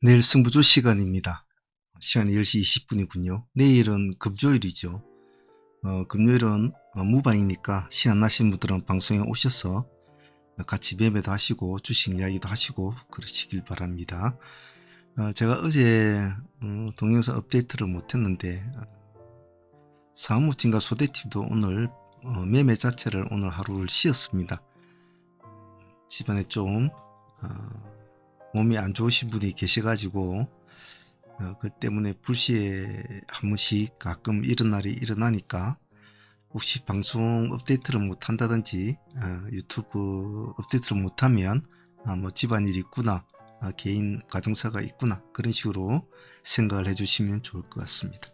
내일 승부조 시간입니다. 시간이 10시 20분이군요. 내일은 금요일이죠. 어, 금요일은 어, 무방이니까 시간 나신 분들은 방송에 오셔서 같이 매매도 하시고 주식 이야기도 하시고 그러시길 바랍니다. 어, 제가 어제 어, 동영상 업데이트를 못했는데 어, 사무팀과 소대팀도 오늘 어, 매매 자체를 오늘 하루를 쉬었습니다. 집안에 좀 어, 몸이 안 좋으신 분이 계셔가지고 어, 그 때문에 불시에 한 번씩 가끔 이런 날이 일어나니까 혹시 방송 업데이트를 못 한다든지 어, 유튜브 업데이트를 못하면 아, 뭐 집안일 있구나 아, 개인 가정사가 있구나 그런 식으로 생각을 해주시면 좋을 것 같습니다.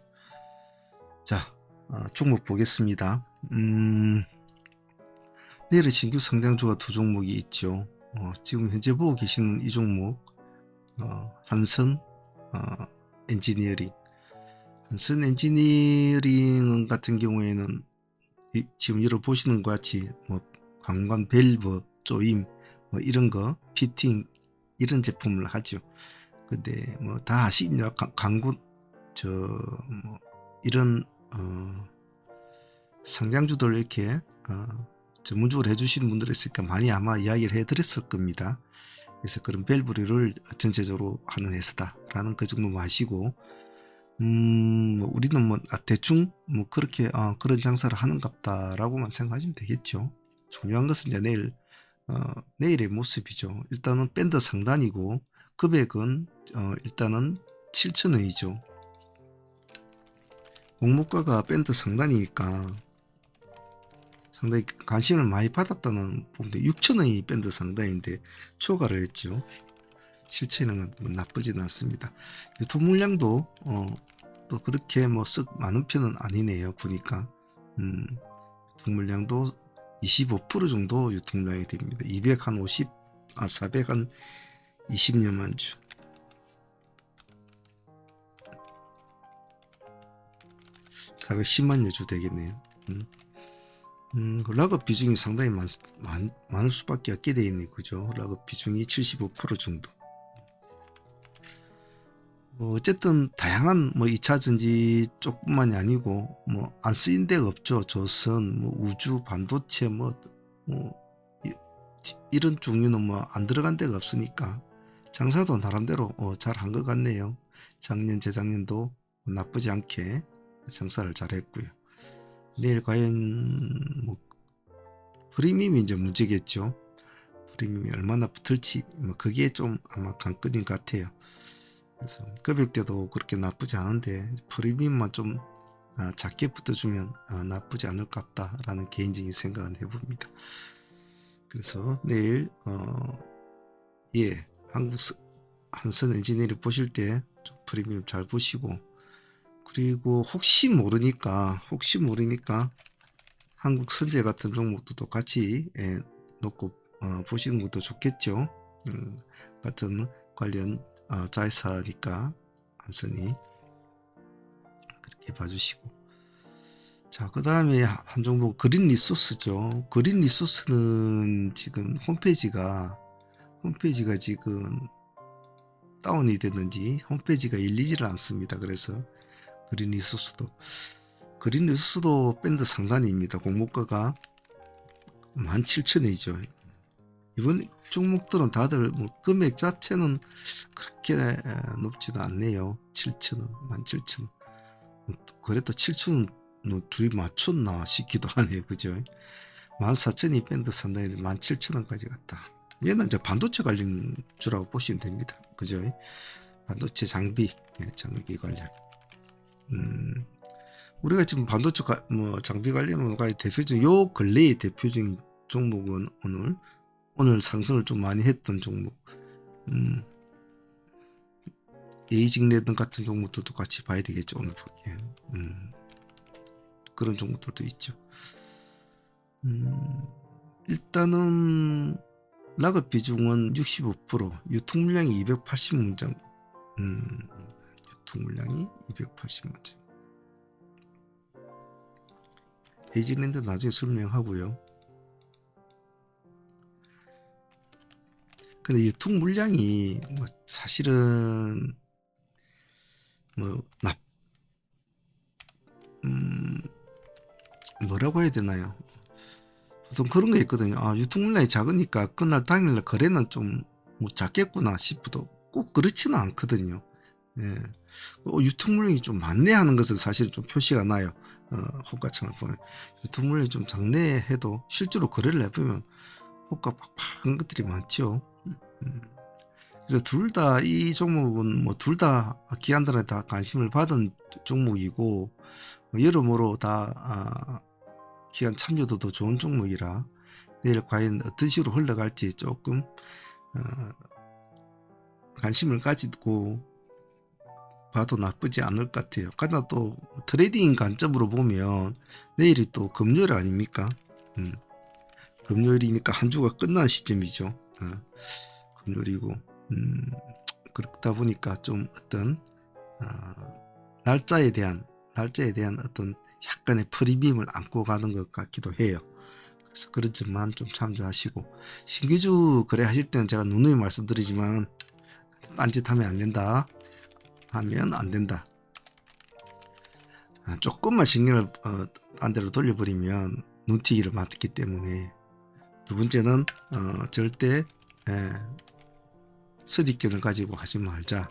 자 어, 종목 보겠습니다. 음, 내일은 신규 상장주가 두 종목이 있죠. 어, 지금 현재 보고 계시는 이 종목 어, 한선 어, 엔지니어링 한선 엔지니어링 같은 경우에는 이- 지금 여러 보시는 것 같이 뭐 관관 밸브 조임 뭐 이런 거 피팅 이런 제품을 하죠. 근데 뭐 다 아시죠? 강- 강구 저뭐 이런 어, 상장주들 이렇게 어, 전문적으로 해주시는 분들이 있으니까 많이 아마 이야기를 해드렸을 겁니다. 그래서 그런 밸브류를 전체적으로 하는 회사다라는 그 정도 마시고 음, 뭐 우리는 뭐 아, 대충 뭐 그렇게 어, 그런 장사를 하는갑다라고만 생각하시면 되겠죠. 중요한 것은 이제 내일 어, 내일의 모습이죠. 일단은 밴드 상단이고 금액은 어, 일단은 7,000원이죠. 공모가가 밴드 상단이니까 상당히 관심을 많이 받았다는 부분인데 6천원이 밴드 상단인데 초과를 했죠. 7천원은 뭐 나쁘지는 않습니다. 유통 물량도 어, 또 그렇게 뭐썩 많은 편은 아니네요. 보니까 음, 유통 물량도 25% 정도 유통 물량이 됩니다. 200 한 50, 아 400 한 20여만 주. (410만 여주) 되겠네요. 음. 음, 그 락업 비중이 상당히 많, 많, 많을 수밖에 없게 돼 있네, 그죠? 락업 비중이 75% 정도. 뭐 어쨌든 다양한 뭐 2차 전지 쪽뿐만이 아니고 뭐 안 쓰인 데가 없죠. 조선, 뭐 우주, 반도체 뭐, 뭐 이, 런 종류는 뭐 안 들어간 데가 없으니까 장사도 나름대로 어, 잘한 것 같네요. 작년, 재작년도 나쁘지 않게 장사를 잘했고요. 내일 과연 뭐 프리미엄이 이제 문제겠죠. 프리미엄이 얼마나 붙을지 뭐 그게 좀 아마 관건인 것 같아요. 그래서 금액대도 그렇게 나쁘지 않은데 프리미엄만 좀 아, 작게 붙어주면 아, 나쁘지 않을 것 같다라는 개인적인 생각은 해봅니다. 그래서 내일 어, 예 한국 스- 한선 엔지니어링 보실 때좀 프리미엄 잘 보시고 그리고 혹시 모르니까 혹시 모르니까 한국 선제 같은 종목도 같이 예, 놓고 어, 보시는 것도 좋겠죠. 음, 같은 관련 어, 자회사니까 한선이 그렇게 봐주시고 자그 다음에 한 종목 그린 리소스죠. 그린 리소스는 지금 홈페이지가 홈페이지가 지금 다운이 됐는지 홈페이지가 열리지를 않습니다. 그래서 그린 리소스도 그린 리소스도 밴드 상단입니다. 공모가가 17,000원이죠. 이번 종목들은 다들 뭐 금액 자체는 그렇게 에, 높지는 않네요. 7,000원, 17,000원. 그래도 7,000원 둘이 맞췄나 싶기도 하네요. 그죠? 14,000이 밴드 상단인데 17,000원까지 갔다. 얘는 이제 반도체 관련 주라고 보시면 됩니다. 그죠? 반도체 장비, 예, 장비 관련. 음, 우리가 지금 반도체 가, 뭐 장비 관련으로 가 대표적인 요 근래의 대표적인 종목은 오늘 오늘 상승을 좀 많이 했던 종목. 음, 에이징 레든 같은 종목들도 같이 봐야 되겠죠 오늘 보기에. 음, 그런 종목들도 있죠. 음, 일단은 락업 비중은 65%, 유통 물량이 280문장. 음, 유통 물량이 280문장. 에이징랜드 나중에 설명하고요. 근데 유통 물량이 뭐 사실은 뭐 납, 음, 뭐라고 해야 되나요? 보통 그런 거 있거든요. 아, 유통 물량이 작으니까 그날 당일날 거래는 좀뭐 작겠구나 싶어도 꼭 그렇지는 않거든요. 예. 어, 유통 물량이 좀 많네 하는 것은 사실 좀 표시가 나요. 어, 호가창을 보면 유통 물량이 좀 작네 해도 실제로 거래를 해보면 호가 팍팍한 것들이 많죠. 음. 그래서 둘 다 이 종목은 뭐 둘 다 기관들에 다 관심을 받은 종목이고 뭐 여러모로 다 아, 기관 참여도도 좋은 종목이라 내일 과연 어떤 식으로 흘러갈지 조금 어, 관심을 가지고 봐도 나쁘지 않을 것 같아요. 가다 또 트레이딩 관점으로 보면 내일이 또 금요일 아닙니까? 음. 금요일이니까 한 주가 끝난 시점이죠. 어, 금요일이고 음, 그렇다 보니까 좀 어떤 어, 날짜에 대한 날짜에 대한 어떤 약간의 프리미엄을 안고 가는 것 같기도 해요. 그래서 그런 점만 좀 참조하시고 신규주 거래하실 때는 제가 누누이 말씀드리지만 딴짓하면 안 된다. 하면 안 된다. 아, 조금만 신경을 어, 딴 데로 돌려버리면 눈튀기를 맞기 때문에 두 번째는 어, 절대 예, 선입견을 가지고 하지 말자.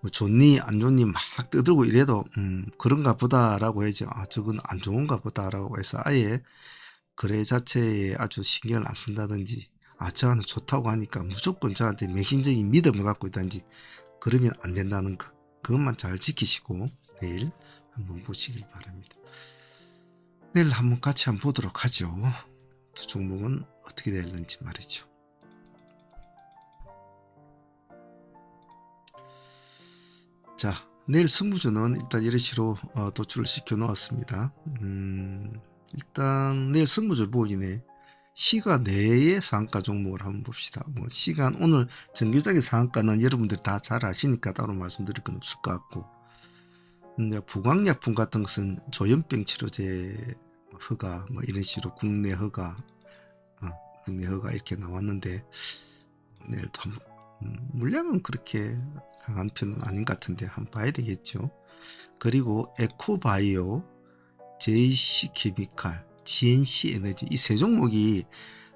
뭐 좋니 안 좋니 막 떠들고 이래도 음, 그런가 보다라고 해야지 아 저건 안 좋은가 보다라고 해서 아예 거래 자체에 아주 신경을 안 쓴다든지 아 저한테 좋다고 하니까 무조건 저한테 맹신적인 믿음을 갖고 있다든지 그러면 안 된다는 거 그것만 잘 지키시고 내일 한번 보시길 바랍니다. 내일 한번 같이 한번 보도록 하죠. 두 종목은 어떻게 될는지 말이죠. 자, 내일 승부주는 일단 이런 식으로 어, 도출을 시켜 놓았습니다. 음, 일단 내일 승부주 보기네 시간 내의 상한가 종목을 한번 봅시다. 뭐 시간 오늘 정규적인 상한가는 여러분들 다 잘 아시니까 따로 말씀드릴 건 없을 것 같고 근데 부광약품 같은 것은 조현병 치료제 허가 뭐 이런 식으로 국내 허가 어, 국내 허가 이렇게 나왔는데 내일 또 한번 음, 물량은 그렇게 강한 편은 아닌 것 같은데 한번 봐야 되겠죠. 그리고 에코바이오, JC케미칼, GNC 에너지 이 세 종목이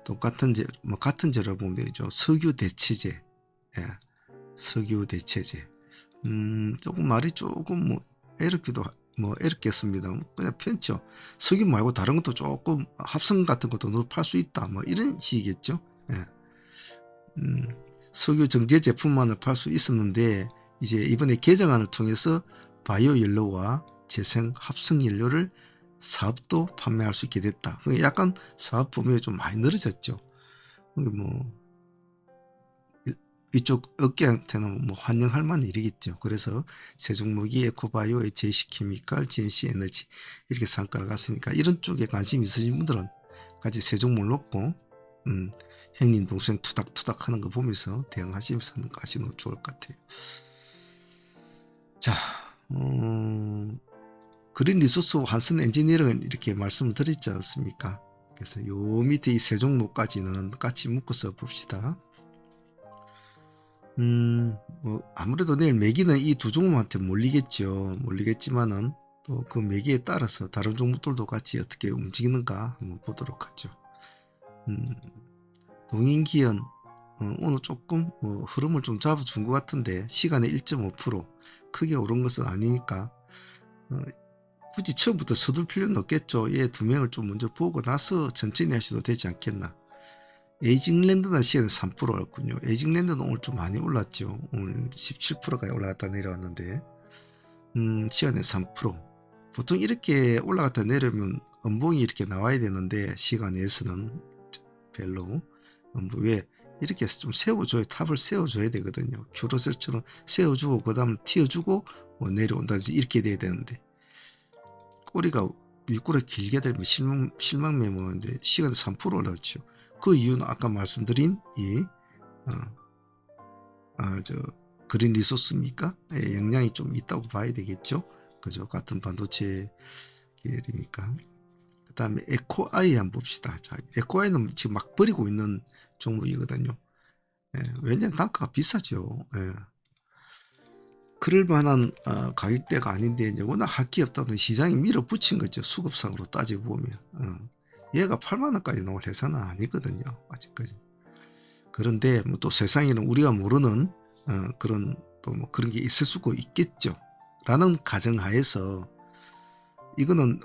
똑같은 제, 뭐 같은 제로 보면 되죠. 석유 대체제, 예, 석유 대체제. 음, 조금 말이 조금 뭐 애롭기도 뭐 애롭겠습니다. 그냥 편죠. 석유 말고 다른 것도 조금 합성 같은 것도 팔수 있다. 뭐 이런 식이겠죠. 예. 음, 석유 정제 제품만을 팔 수 있었는데 이제 이번에 개정안을 통해서 바이오 연료와 재생 합성 연료를 사업도 판매할 수 있게 됐다. 그러니까 약간 사업 범위가 좀 많이 늘어졌죠. 뭐 이쪽 업계한테는 뭐 환영할 만한 일이겠죠. 그래서 세 종목이 에코바이오의 제시케미칼, GNC 에너지 이렇게 상가를 갔으니까 이런 쪽에 관심 있으신 분들은 같이 세 종목을 놓고 음, 형님 동생 투닥투닥 하는 거 보면서 대응하시면서 하시는 거 좋을 것 같아요. 자, 음, 그린 리소스 한슨 엔지니어링은 이렇게 말씀을 드렸지 않습니까? 그래서 요 밑에 이 세 종목까지는 같이 묶어서 봅시다. 음, 뭐 아무래도 내일 매기는 이 두 종목한테 몰리겠죠. 몰리겠지만은 또 그 매기에 따라서 다른 종목들도 같이 어떻게 움직이는가 한번 보도록 하죠. 음, 동인기현 어, 오늘 조금 뭐 흐름을 좀 잡아준 것 같은데 시간에 1.5% 크게 오른 것은 아니니까 어, 굳이 처음부터 서둘 필요는 없겠죠. 얘 두 명을 좀 먼저 보고 나서 천천히 하셔도 되지 않겠나. 에이징랜드는 시간에 3%였군요. 에이징랜드는 오늘 좀 많이 올랐죠. 오늘 17%가 올라갔다 내려왔는데 음, 시간에 3%. 보통 이렇게 올라갔다 내려면 음봉이 이렇게 나와야 되는데 시간에서는 별로 음봉 왜 이렇게 좀 세워줘야 탑을 세워줘야 되거든요. 큐로셀처럼 세워주고 그 다음 튀어주고 뭐 내려온다든지 이렇게 돼야 되는데 꼬리가 윗꼬리 길게 되면 실망, 실망 메모인데 시간이 3% 올랐죠. 그 이유는 아까 말씀드린 이, 어, 아, 저, 그린 리소스입니까? 예, 영향이 좀 있다고 봐야 되겠죠. 그죠? 같은 반도체 계열이니까. 그 그다음에 에코아이 한번 봅시다. 자, 에코아이는 지금 막 버리고 있는 종목이거든요. 예, 왜냐면 단가가 비싸죠. 예. 그럴 만한 어, 가격대가 아닌데 이제 워낙 할게 없다는 시장이 밀어붙인 거죠. 수급상으로 따지고 보면. 어. 얘가 8만 원까지 나올 회사는 아니거든요. 아직까지. 그런데 뭐 또 세상에는 우리가 모르는 어, 그런 또 뭐 그런 게 있을 수도 있겠죠. 라는 가정하에서 이거는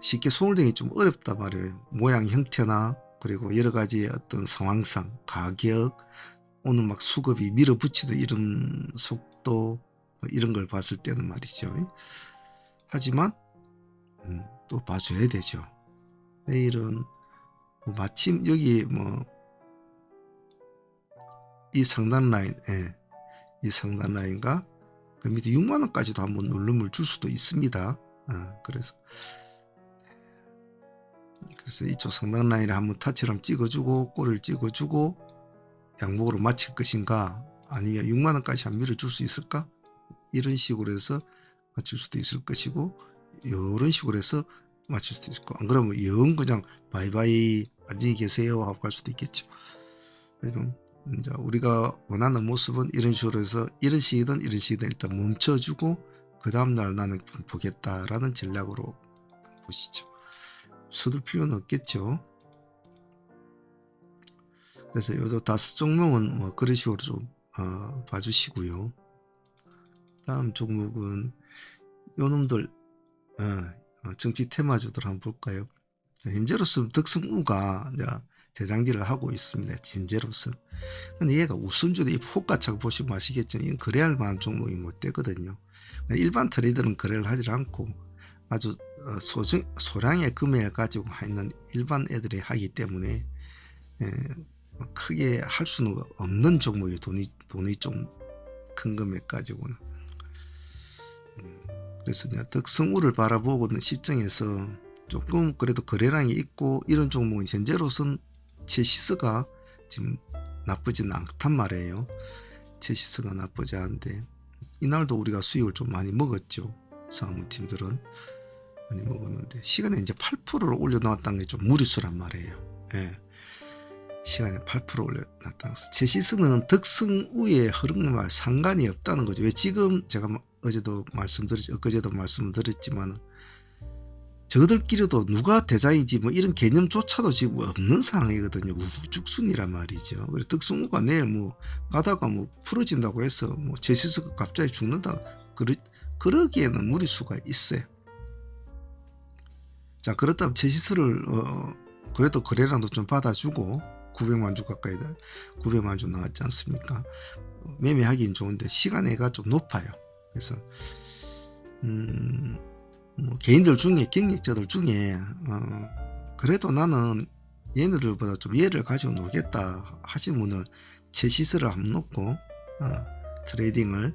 쉽게 손을대기 좀 어렵다 말이에요. 모양 형태나 그리고 여러 가지 어떤 상황상 가격 오늘 막 수급이 밀어붙이는 이런 속도 뭐 이런 걸 봤을 때는 말이죠. 하지만 음, 또 봐줘야 되죠. 내일은 뭐 마침 여기 뭐 이 상단 라인, 예, 이 상단 라인과 그 밑에 6만 원까지도 한번 눌름을 줄 수도 있습니다. 아, 그래서 그래서 이쪽 상단 라인에 한번 한번 찍어주고 꼬리를 찍어주고 양목으로 맞힐 것인가 아니면 6만 원까지 한 밀어 줄 수 있을까 이런 식으로 해서 맞출 수도 있을 것이고 이런 식으로 해서 맞출 수도 있고 안 그러면 영 그냥 바이바이 안녕히 계세요 하고 갈 수도 있겠죠. 그럼 이제 우리가 원하는 모습은 이런 식으로 해서 이런 식이든 이런 식이든 일단 멈춰주고 그 다음날 나는 좀 보겠다라는 전략으로 보시죠. 서둘 필요는 없겠죠. 그래서 요저 다섯 종목은 뭐 그런 식으로 좀 어, 봐주시고요. 다음 종목은 요놈들 어, 어, 정치 테마주들 한번 볼까요? 자, 현재로서 덕성우가 대장질을 하고 있습니다. 현재로서. 근데 얘가 우선주도 이 호가창 보시면 아시겠죠. 이건 거래할 만한 종목이 못 되거든요. 일반 트레이더는 거래를 하지 않고 아주 어, 소정, 소량의 금액을 가지고 있는 일반 애들이 하기 때문에 예, 뭐 크게 할 수는 없는 종목이 돈이 돈이 좀 큰 금액 가지고는 음, 그래서 내가 덕성우를 바라보고는 시장에서 조금 그래도 거래량이 있고 이런 종목은 현재로선 제시스가 지금 나쁘진 않단 말이에요. 제시스가 나쁘지 않은데 이날도 우리가 수익을 좀 많이 먹었죠. 사무팀들은 많이 먹었는데 시간에 이제 8%를 올려놓았다는 게 좀 무리수란 말이에요. 예. 시간에 8% 올려놨다는 것은 제시스는 덕성우의 흐름과 상관이 없다는 거죠. 왜 지금 제가 어제도 말씀드렸, 엊그제도 말씀드렸지만 저들끼리도 누가 대장이지 뭐 이런 개념조차도 지금 없는 상황이거든요. 우후죽순이란 말이죠. 그래 덕성우가 내일 뭐 가다가 뭐 풀어진다고 해서 뭐 제시스가 갑자기 죽는다 그러, 그러기에는 무리수가 있어요. 자 그렇다면 제시스를 어, 그래도 거래량도 좀 받아주고 900만 주 가까이 900만 주 나왔지 않습니까? 매매하기는 좋은데 시간애가 좀 높아요. 그래서 음, 뭐 개인들 중에 경력자들 중에 어, 그래도 나는 얘네들보다 좀 예를 가지고 놀겠다 하시는 분은 제 시세를 안 놓고 어, 트레이딩을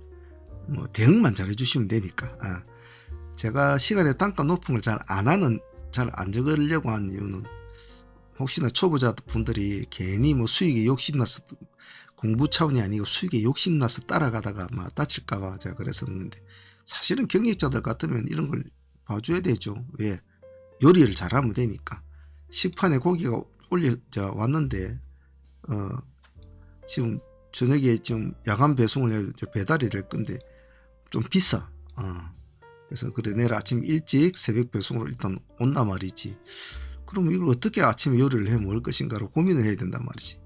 뭐 대응만 잘 해주시면 되니까 어. 제가 시간에 단가 높은 걸 잘 안 하는 잘 안 적으려고 하는 이유는 혹시나 초보자 분들이 괜히 뭐 수익에 욕심나서 공부 차원이 아니고 수익에 욕심나서 따라가다가 막 다칠까봐 제가 그랬었는데 사실은 경력자들 같으면 이런 걸 봐줘야 되죠. 왜? 요리를 잘하면 되니까. 식판에 고기가 올려져 왔는데, 어, 지금 저녁에 좀 야간 배송을 해 배달이 될 건데, 좀 비싸. 어. 그래서 그래, 내일 아침 일찍 새벽 배송으로 일단 온단 말이지. 그럼 이걸 어떻게 아침에 요리를 해 먹을 것인가로 고민을 해야 된단 말이지.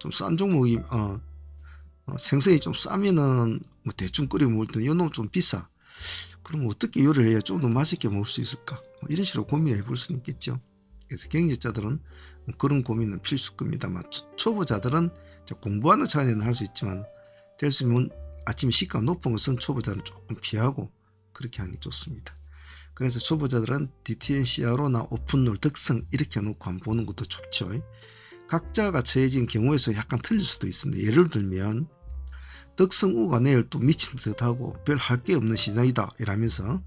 좀 싼 종목이, 어, 어, 생선이 좀 싸면은 뭐 대충 끓여 먹을 때 이놈 좀 비싸. 그럼 어떻게 요리를 해야 좀 더 맛있게 먹을 수 있을까? 뭐 이런 식으로 고민해 볼 수는 있겠죠. 그래서 경제자들은 뭐 그런 고민은 필수급니다만 초보자들은 공부하는 차원에는 할 수 있지만 될 수 있으면 아침 시가 높은 것은 초보자는 조금 피하고 그렇게 하는 게 좋습니다. 그래서 초보자들은 DTNCRO나 오픈롤 덕성 이렇게 놓고 한번 보는 것도 좋죠. 각자가 처해진 경우에서 약간 틀릴 수도 있습니다. 예를 들면 덕성우가 내일 또 미친 듯하고 별 할 게 없는 시장이다 이러면서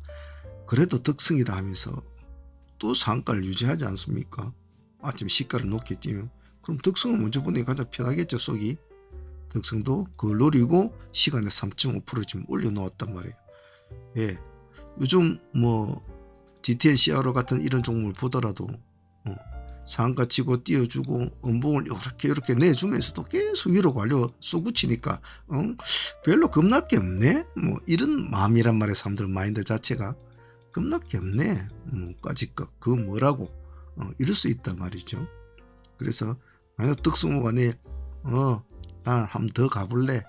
그래도 덕성이다 하면서 또 상가를 유지하지 않습니까? 아침 시가를 높게 뛰면 그럼 덕성을 먼저 게 가장 편하겠죠 속이 덕성도 그걸 노리고 시간에 3.5% 지금 올려놓았단 말이에요 예 요즘 뭐 DTN CRO 같은 이런 종목을 보더라도 어, 상한가 치고 띄워주고 음봉을 이렇게 이렇게 내주면서도 계속 위로 관료 쏘구치니까 어? 별로 겁날 게 없네. 뭐 이런 마음이란 말이야 사람들 마인드 자체가 겁날 게 없네. 뭐까지 거 그거 뭐라고 어, 이럴 수 있단 말이죠. 그래서 만약 득승호가 내어 난 한번 더 가볼래.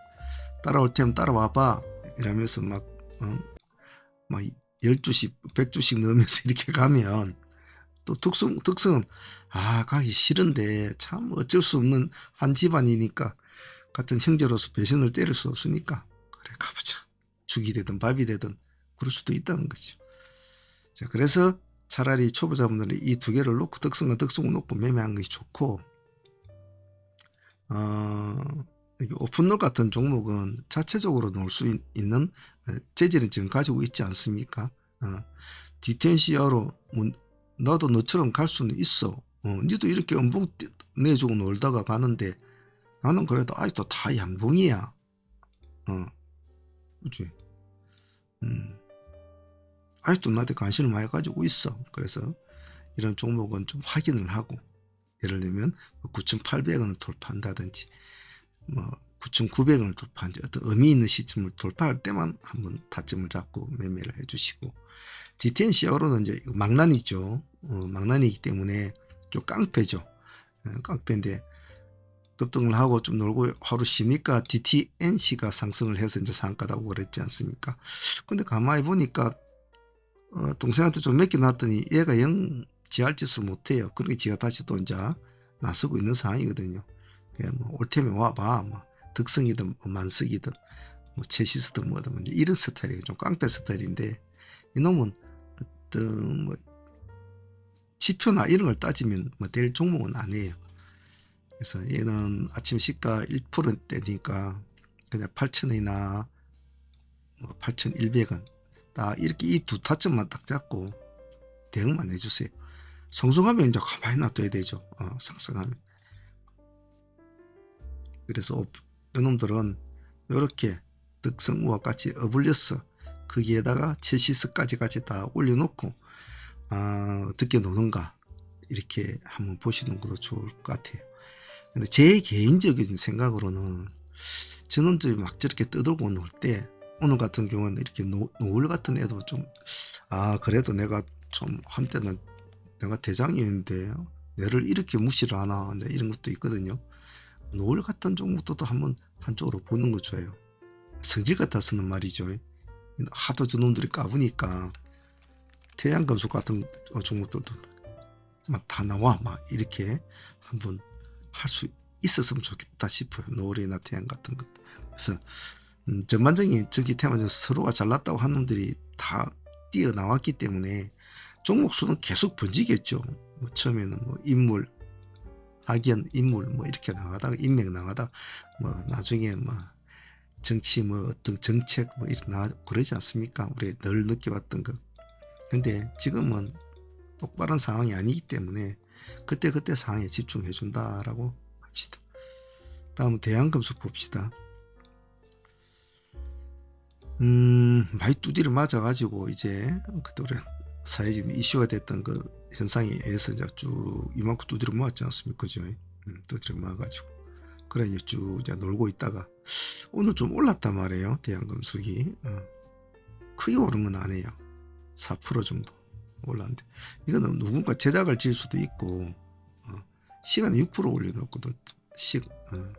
따라올 테면 따라와봐. 이러면서 막 어, 막 12시 100주씩 넣으면서 이렇게 가면 또 특성 특성은 아 가기 싫은데 참 어쩔 수 없는 한 집안이니까 같은 형제로서 배신을 때릴 수 없으니까 그래 가보자 죽이 되든 밥이 되든 그럴 수도 있다는 거죠. 자 그래서 차라리 초보자분들이 이 두 개를 놓고 특성과 특성을 놓고 매매하는 것이 좋고 어 오픈롤 같은 종목은 자체적으로 놓을 수 있- 있는 어, 재질은 지금 가지고 있지 않습니까? 어, 디텐시아로 뭐 나도 너처럼 갈 수는 있어. 어, 니도 이렇게 떼- 내주고 놀다가 가는데 나는 그래도 아직도 다 양봉이야. 어, 그치? 음, 아직도 나한테 관심을 많이 가지고 있어. 그래서 이런 종목은 좀 확인을 하고 예를 들면 9,800원을 돌파한다든지 뭐 9,900원을 돌파한지 어떤 의미 있는 시점을 돌파할 때만 한번 타점을 잡고 매매를 해주시고 DTN 시어로는 이제 망난이 죠. 어, 망난이기 때문에 좀 깡패죠. 어, 깡패인데 급등을 하고 좀 놀고 하루 쉬니까 DTNC가 상승을 해서 이제 상가다고 그랬지 않습니까? 근데 가만히 보니까 어, 동생한테 좀 맡겨놨더니 얘가 영 지할 짓을 못해요. 그러니까 지가 다시 또 이제 나서고 있는 상황이거든요. 예, 뭐 올 테면 와봐. 뭐 득성이든 뭐 만석이든 뭐 체시스든 뭐든 뭐 이런 스타일이에요. 좀 깡패 스타일인데 이놈은 어떤 뭐 지표나 이런 걸 따지면 뭐 될 종목은 아니에요. 그래서 얘는 아침 시가 1%대니까 그냥 8,000원이나 뭐 8,100원 딱 이렇게 이 두 타점만 딱 잡고 대응만 해주세요. 성승하면 이제 가만히 놔둬야 되죠. 어, 상승하면. 그래서 이놈들은 이렇게 득성우와 같이 어불려서 거기에다가 체시스까지 같이 다 올려놓고 아, 어떻게 노는가 이렇게 한번 보시는 것도 좋을 것 같아요. 근데 제 개인적인 생각으로는 저놈들이 막 저렇게 떠들고 놀 때 오늘 같은 경우는 이렇게 노, 노을 같은 애도 좀 아 그래도 내가 좀 한때는 내가 대장이었는데 내를 이렇게 무시를 하나 이제 이런 것도 있거든요. 노을 같은 종목도 한번 한쪽으로 보는 거 좋아요. 성질 같아서는 말이죠. 하도 저놈들이 까부니까 태양금속 같은 어, 종목들도 막 다 나와 막 이렇게 한번 할 수 있었으면 좋겠다 싶어요. 노을이나 태양 같은 것. 그래서 음, 전반적인 저기 테마에서 서로가 잘났다고 한 놈들이 다 뛰어나왔기 때문에 종목 수는 계속 번지겠죠. 뭐 처음에는 뭐 인물, 학연, 인물 뭐 이렇게 나가다가 인맥 나가다가 뭐 나중에 뭐 정치 뭐 어떤 정책 뭐 이렇게 나 그러지 않습니까? 우리 늘 느껴봤던 거. 근데 지금은 똑바른 상황이 아니기 때문에 그때 그때 상황에 집중해 준다라고 합시다. 다음 대한금속 봅시다. 음, 많이 두디를 맞아가지고 이제 그때 우리 사회적인 이슈가 됐던 그 현상에 의해서 이제 쭉 이만큼 두디를 모았지 않습니까? 그죠? 음, 두디를 모아가지고 그래 이제 쭉 이제 놀고 있다가 오늘 좀 올랐단 말이에요. 대한금속이 어. 크게 오른 건 아니에요. 4% 정도 올랐는데 이거는 누군가 제작을 지을 수도 있고 어, 시간에 6% 올려놓고도 시 어,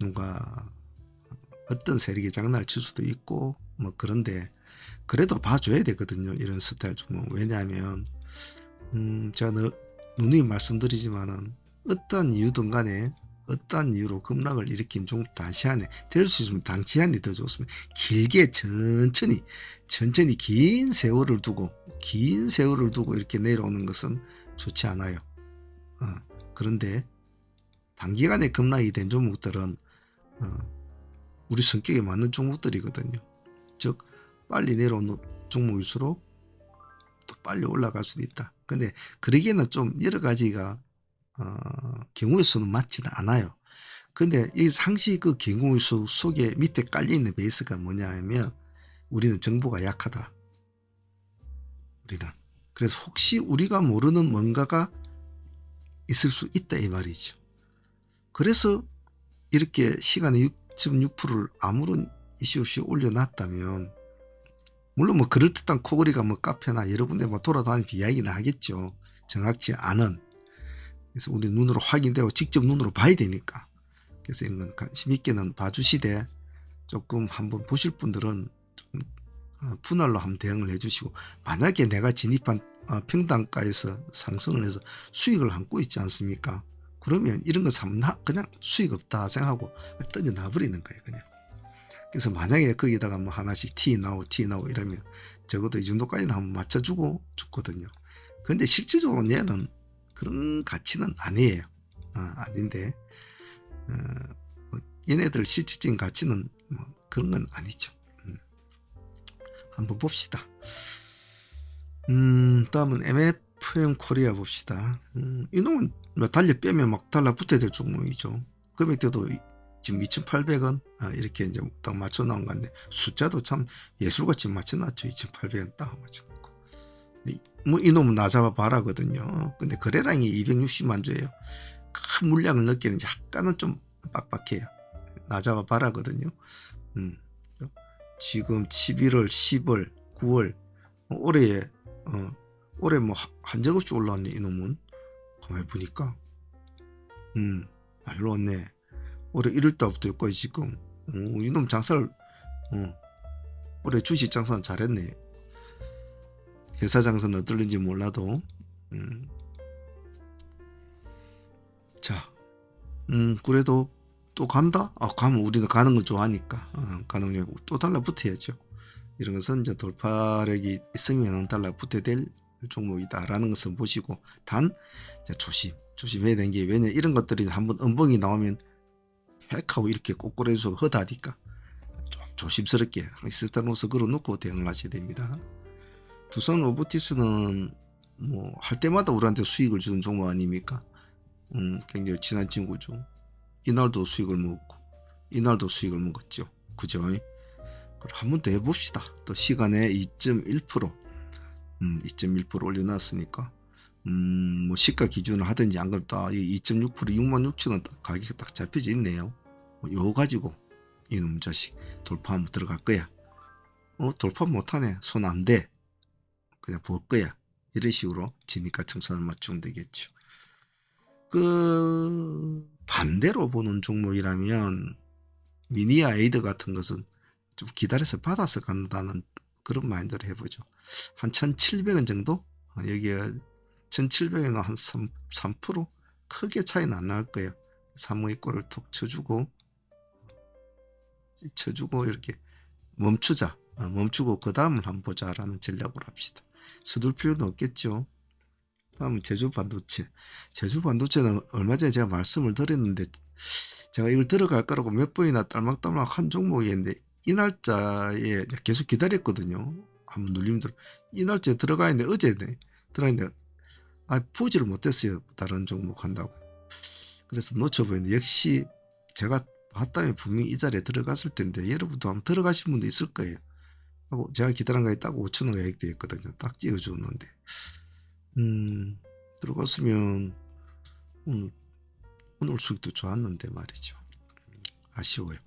누가 어떤 세력이 장난을 칠 수도 있고 뭐 그런데 그래도 봐줘야 되거든요 이런 스타일 좀 왜냐하면 음 제가 너, 누누이 말씀드리지만은 어떤 이유든 간에 어떤 이유로 급락을 일으킨 종 단시간에 될 수 있으면 단시간에 더 좋습니다 길게 천천히 천천히 긴 세월을 두고 긴 세월을 두고 이렇게 내려오는 것은 좋지 않아요 어, 그런데 단기간에 급락이 된 종목들은 어, 우리 성격에 맞는 종목들이거든요. 즉 빨리 내려오는 종목일수록 또 빨리 올라갈 수도 있다. 근데 그러기에는 좀 여러 가지가 어, 경우의 수는 맞지는 않아요. 근데 이 상시 그 경우의 수 속에 밑에 깔려 있는 베이스가 뭐냐 하면 우리는 정보가 약하다. 우리는 그래서 혹시 우리가 모르는 뭔가가 있을 수 있다 이 말이죠. 그래서 이렇게 시간의 6.6%를 아무런 이슈 없이 올려놨다면 물론 뭐 그럴듯한 코골이가 뭐 카페나 여러 군데 뭐 돌아다니면서 이야기는 하겠죠. 정확치 않은. 그래서 우리 눈으로 확인되고 직접 눈으로 봐야 되니까. 그래서 이런 건 관심 있게는 봐주시되 조금 한번 보실 분들은 조금 어, 분할로 한번 대응을 해주시고 만약에 내가 진입한 어, 평당가에서 상승을 해서 수익을 안고 있지 않습니까? 그러면 이런 거 삼나 그냥 수익 없다 생각하고 던져 놔버리는 거예요 그냥. 그래서 만약에 거기다가 뭐 하나씩 티 나오 티 나오 이러면 적어도 이 정도까지는 한번 맞춰주고 죽거든요. 근데 실질적으로 얘는 그런 가치는 아니에요. 아, 아닌데 어, 뭐 얘네들 실질적인 가치는 뭐 그런 건 아니죠. 음. 한번 봅시다. 음, 다음은 MFM 코리아 봅시다. 음, 이놈은 뭐 달려 빼면 막 달라붙어야 될 종목이죠. 금액대도 이- 지금 2,800원 아, 이렇게 이제 딱 맞춰 나온 건데 숫자도 참 예술같이 맞춰놨죠. 2,800원 딱. 이- 뭐 이놈은 나 잡아 봐라거든요. 근데 거래량이 260만 주예요. 큰 물량을 넣기에는 약간은 좀 빡빡해요. 나 잡아 봐라거든요. 음. 지금 11월, 10월, 9월 어, 올해 어, 올해 뭐한적 없이 올라왔네 이놈은 가만히 보니까 음 말로 왔네 올해 1월달부터 여기까지 지금 어, 이놈 장사를 어, 올해 주식 장사는 잘했네 회사 장사는 어떨는지 몰라도 음. 자, 음 그래도 또 간다? 아 가면 우리는 가는 거 좋아하니까 어, 가는 거또 달라붙어야죠 이런 것은 이제 돌파력이 있으면 달라붙어야 될 종목이다라는 것을 보시고 단 조심 조심해야 되는 게 왜냐 이런 것들이 한번 음봉이 나오면 획하고 이렇게 꼬꾸라져서 허다니까 좀 조심스럽게 시스템으로서 걸어놓고 대응을 하셔야 됩니다. 두산 로보티스는 뭐 할 때마다 우리한테 수익을 주는 종목 아닙니까? 음, 굉장히 친한 친구죠. 이날도 수익을 먹었고 이날도 수익을 먹었죠. 그죠? 한번 더 해봅시다. 또 시간에 2.1% 음, 2.1% 올려놨으니까 음, 뭐 시가 기준을 하든지 안 그렇다. 이2.6% 6만 6천 원 가격이 딱 잡혀져 있네요. 뭐 요거 가지고 이놈 자식 돌파 한번 들어갈 거야. 어 돌파 못하네. 손안 대. 그냥 볼 거야. 이런 식으로 진입가 청산을 맞추면 되겠죠. 그 반대로 보는 종목이라면 미니아 에이드 같은 것은 좀 기다려서 받아서 간다는 그런 마인드를 해보죠. 한 1,700원 정도? 어, 여기에 1,700원 한 3, 3% 크게 차이는 안 날 거예요. 3의 꼴을 톡 쳐주고 쳐주고 이렇게 멈추자. 어, 멈추고 그 다음을 한번 보자라는 전략으로 합시다. 서둘 필요는 없겠죠. 다음은 제주 반도체. 제주 반도체는 얼마 전에 제가 말씀을 드렸는데 제가 이걸 들어갈 거라고 몇 번이나 딸막딸막 한 종목이었는데 이 날짜에 계속 기다렸거든요. 한번 들어. 이 날짜에 들어가 있는데 어제 네. 들어가 있는데 아 보지를 못했어요. 다른 종목 한다고. 그래서 놓쳐버렸는데 역시 제가 봤다면 분명히 이 자리에 들어갔을 텐데 여러분도 한번 들어가신 분도 있을 거예요. 하고 제가 기다린 거에 딱 5천 원 가격되어 있거든요. 딱 찍어줬는데 음 들어갔으면 오늘 오늘 수익도 좋았는데 말이죠. 아쉬워요.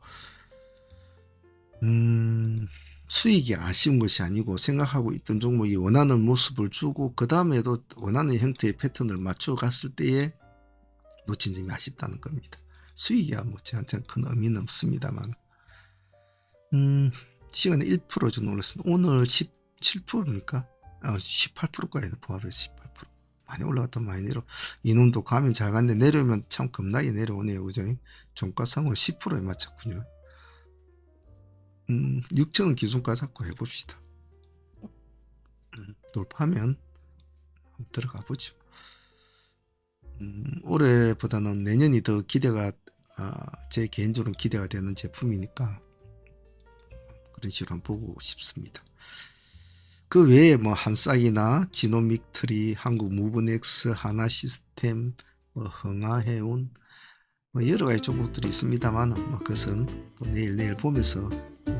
음, 수익이 아쉬운 것이 아니고 생각하고 있던 종목이 원하는 모습을 주고 그 다음에도 원하는 형태의 패턴을 맞춰 갔을 때에 놓친 점이 아쉽다는 겁니다. 수익이야 뭐 저한테는 큰 의미는 없습니다만 음, 시간에 1% 정도 올랐습니다. 오늘 17%입니까? 아, 18%까지 포함해서 18%. 많이 올라갔다 많이 내려. 이놈도 감이 잘 갔는데 내려오면 참 겁나게 내려오네요. 그죠? 종가상으로 10%에 맞췄군요. 음, 6천원 기준가 잡고 해봅시다. 음, 돌파하면 한번 들어가 보죠. 음, 올해보다는 내년이 더 기대가 아, 제 개인적으로 기대가 되는 제품이니까 그런 식으로 한번 보고 싶습니다. 그 외에 뭐 한싹이나 지노믹트리, 한국 무브넥스, 하나 시스템, 뭐 흥하해운 뭐 여러 가지 종목들이 있습니다만 뭐 그것은 또 내일 내일 보면서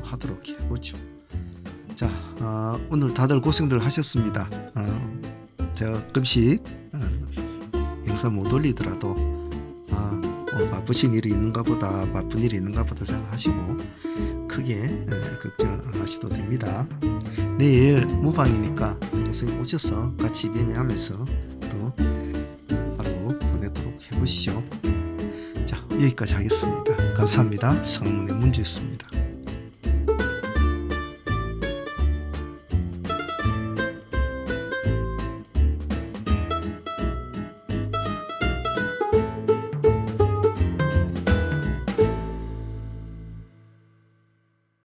하도록 해보죠. 자, 어, 오늘 다들 고생들 하셨습니다. 어, 가끔씩 어, 영상 못 올리더라도 아, 어, 바쁘신 일이 있는가 보다 바쁜 일이 있는가 보다 생각하시고 크게 에, 걱정 안 하셔도 됩니다. 내일 무방이니까 방송에 오셔서 같이 매매하면서 또 하루 보내도록 해보시죠. 자 여기까지 하겠습니다. 감사합니다. 성문의 문주였습니다.